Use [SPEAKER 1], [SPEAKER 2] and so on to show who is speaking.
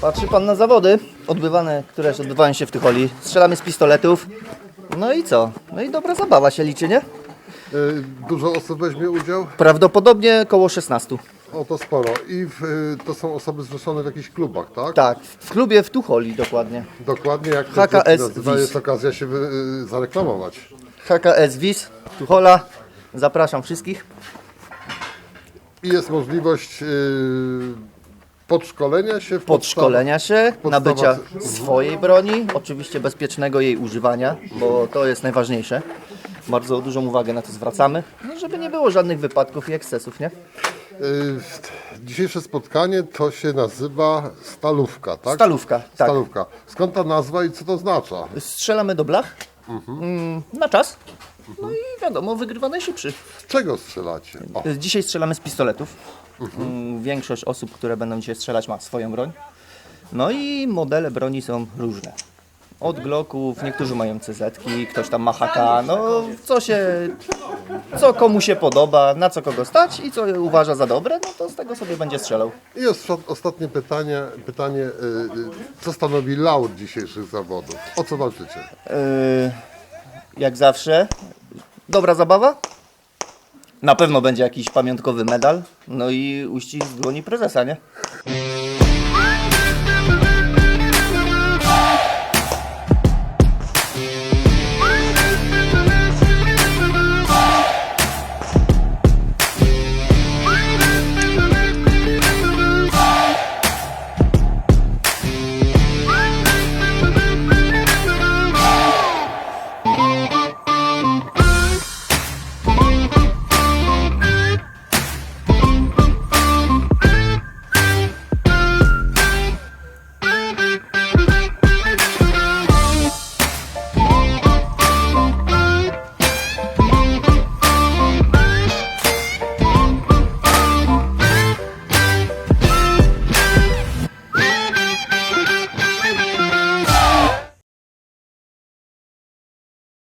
[SPEAKER 1] Patrzy pan na zawody odbywane, które odbywają się w Tycholi. Strzelamy z pistoletów. No i co? No i dobra zabawa się liczy, nie?
[SPEAKER 2] Y, Dużo osób weźmie udział?
[SPEAKER 1] Prawdopodobnie około 16.
[SPEAKER 2] O, to sporo. I w, y, to są osoby zrzeszone w jakichś klubach, tak?
[SPEAKER 1] Tak, w klubie w Tucholi dokładnie.
[SPEAKER 2] Dokładnie jak to
[SPEAKER 1] HKS
[SPEAKER 2] klub nazywa, jest okazja się wy, y, zareklamować.
[SPEAKER 1] HKS WIS, Tuchola. Zapraszam wszystkich.
[SPEAKER 2] I jest możliwość y, podszkolenia się w
[SPEAKER 1] Podszkolenia się, nabycia swojej broni, oczywiście bezpiecznego jej używania, bo to jest najważniejsze. Bardzo dużą uwagę na to zwracamy, no żeby nie było żadnych wypadków i ekscesów, nie?
[SPEAKER 2] Y, Dzisiejsze spotkanie to się nazywa stalówka, tak?
[SPEAKER 1] Stalówka, tak.
[SPEAKER 2] Stalówka. Skąd ta nazwa i co to oznacza?
[SPEAKER 1] Strzelamy do blach mm, na czas. No i wiadomo, wygrywa najszybszy.
[SPEAKER 2] Z czego strzelacie? O,
[SPEAKER 1] Dzisiaj strzelamy z pistoletów. Mm, Większość osób, które będą dzisiaj strzelać, ma swoją broń. No i modele broni są różne. Od Glocków, niektórzy mają CZ-ki, ktoś tam ma HK, no co się, co komu się podoba, na co kogo stać i co uważa za dobre, no to z tego sobie będzie strzelał.
[SPEAKER 2] I osta- ostatnie pytanie, pytanie y, y, co stanowi laur dzisiejszych zawodów? O co walczycie?
[SPEAKER 1] Yy, jak zawsze, dobra zabawa. Na pewno będzie jakiś pamiątkowy medal, no i uścisk dłoni prezesa, nie?